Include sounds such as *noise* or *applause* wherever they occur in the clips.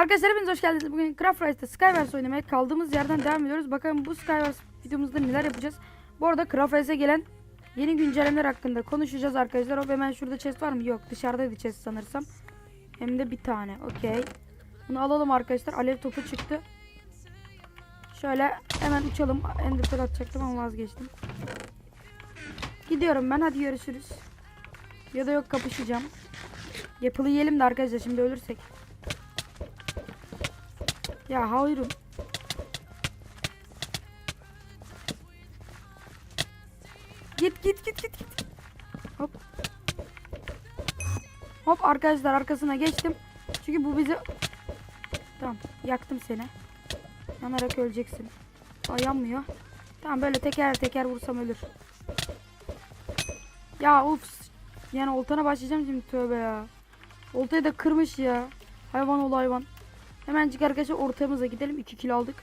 Arkadaşlar hepiniz hoş geldiniz. Bugün Craft Rice'da Skywars oynamaya kaldığımız yerden devam ediyoruz. Bakalım bu Skywars videomuzda neler yapacağız. Bu arada Craft Rice'e gelen yeni güncellemeler hakkında konuşacağız arkadaşlar. Hop hemen şurada chest var mı? Yok dışarıdaydı chest sanırsam. Hem de bir tane. Okey. Bunu alalım arkadaşlar. Alev topu çıktı. Şöyle hemen uçalım. Ender atacaktım ama vazgeçtim. Gidiyorum ben. Hadi görüşürüz. Ya da yok kapışacağım. Yapılı yiyelim de arkadaşlar şimdi ölürsek. Ya hayırım. Git git git git git. Hop. Hop arkadaşlar arkasına geçtim. Çünkü bu bizi... Tamam yaktım seni. Yanarak öleceksin. Aa yanmıyor. Tamam böyle teker teker vursam ölür. Ya uf. Yani oltana başlayacağım şimdi tövbe ya. Oltayı da kırmış ya. Hayvan ol hayvan. Hemencik arkadaşlar ortamıza gidelim. 2 kilo aldık.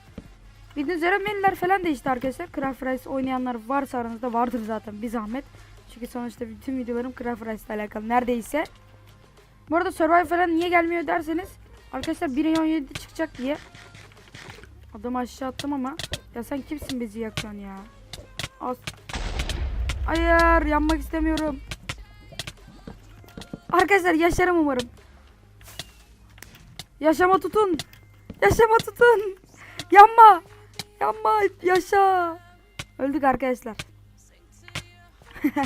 Bildiğiniz üzere menüler falan değişti arkadaşlar. Craft Rice oynayanlar varsa aranızda vardır zaten bir zahmet. Çünkü sonuçta bütün videolarım Craft Rice ile alakalı neredeyse. Bu arada Survive falan niye gelmiyor derseniz arkadaşlar 1.17 çıkacak diye. Adamı aşağı attım ama ya sen kimsin bizi yakıyorsun ya? Az. Hayır yanmak istemiyorum. Arkadaşlar yaşarım umarım. Yaşama tutun. Yaşama tutun. Yanma. Yanma. Yaşa. Öldük arkadaşlar. *laughs*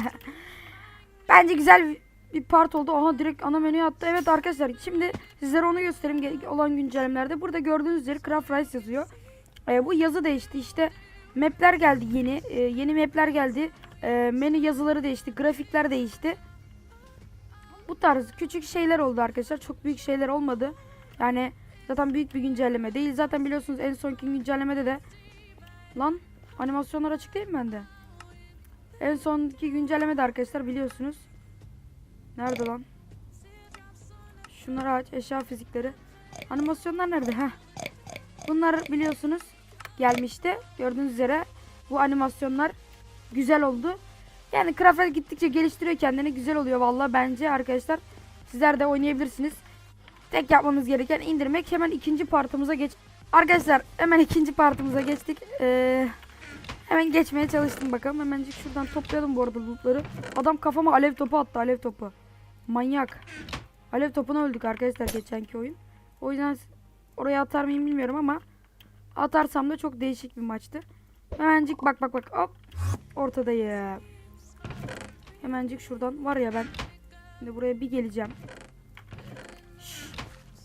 Bence güzel bir- part oldu. Aha direkt ana menüye attı. Evet arkadaşlar şimdi sizlere onu göstereyim olan güncellemelerde. Burada gördüğünüz üzere Craft Rice yazıyor. Ee, bu yazı değişti işte. Map'ler geldi yeni. Ee, yeni map'ler geldi. Ee, menü yazıları değişti. Grafikler değişti. Bu tarz küçük şeyler oldu arkadaşlar. Çok büyük şeyler olmadı. Yani zaten büyük bir güncelleme değil. Zaten biliyorsunuz en sonki güncellemede de lan animasyonlar açık değil mi bende? En sonki güncellemede arkadaşlar biliyorsunuz. Nerede lan? Şunları aç. Eşya fizikleri. Animasyonlar nerede? Heh. Bunlar biliyorsunuz gelmişti. Gördüğünüz üzere bu animasyonlar güzel oldu. Yani Craft'e gittikçe geliştiriyor kendini. Güzel oluyor vallahi bence arkadaşlar. Sizler de oynayabilirsiniz. Tek yapmamız gereken indirmek. Hemen ikinci partımıza geç. Arkadaşlar hemen ikinci partımıza geçtik. Ee, hemen geçmeye çalıştım bakalım. Hemencik şuradan toplayalım bu arada lootları. Adam kafama alev topu attı alev topu. Manyak. Alev topuna öldük arkadaşlar geçenki oyun. O yüzden oraya atar mıyım bilmiyorum ama atarsam da çok değişik bir maçtı. Hemencik bak bak bak hop ortadayım. Hemencik şuradan var ya ben şimdi buraya bir geleceğim.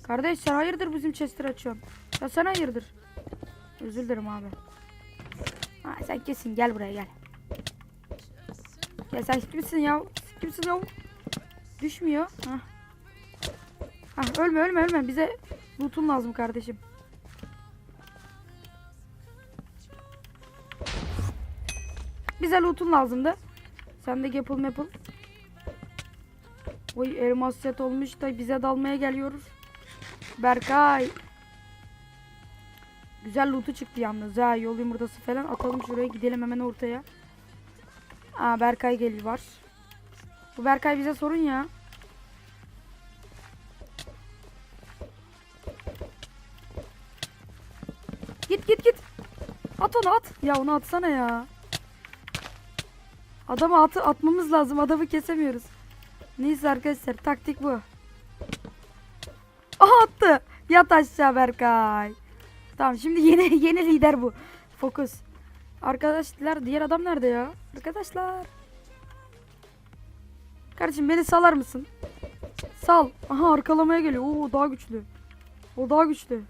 Kardeş sen hayırdır bizim chester açıyorsun? Ya sen hayırdır? Özür dilerim abi. Ha, sen kesin gel buraya gel. Gel sen kimsin ya? Kimsin ya? Düşmüyor. Ha. Ha, ölme ölme ölme bize loot'un lazım kardeşim. Bize loot'un lazımdı. Sen de yapıl mapıl. Oy elmas set olmuş da bize dalmaya geliyoruz. Berkay. Güzel loot'u çıktı yalnız. Ha yol yumurtası falan atalım şuraya gidelim hemen ortaya. Aa Berkay geliyor var. Bu Berkay bize sorun ya. Git git git. At onu at. Ya onu atsana ya. Adamı atı atmamız lazım. Adamı kesemiyoruz. Neyse arkadaşlar taktik bu. Aha attı. Yat aşağı Berkay. Tamam şimdi yeni *laughs* yeni lider bu. Fokus. Arkadaşlar diğer adam nerede ya? Arkadaşlar. Kardeşim beni salar mısın? Sal. Aha arkalamaya geliyor. Oo daha güçlü. O daha güçlü.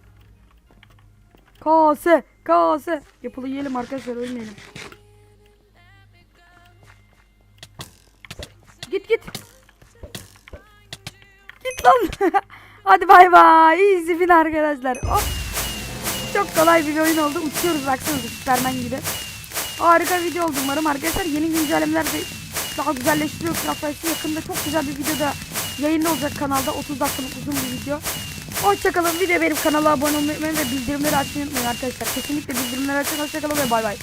Kase. Kase. Yapılı yiyelim arkadaşlar ölmeyelim. Git git. Git lan. *laughs* Hadi bay bay. Easy win arkadaşlar. Hop. Çok kolay bir oyun oldu. Uçuyoruz baksanıza Superman gibi. Harika video oldu umarım arkadaşlar. Yeni güncellemeler de daha güzelleştiriyor Craft'ı. Yakında çok güzel bir videoda yayında olacak kanalda. 30 dakikalık uzun bir video. Hoşçakalın. De benim kanala abone olmayı ve bildirimleri açmayı unutmayın arkadaşlar. Kesinlikle bildirimleri açın. Hoşçakalın ve bay bay.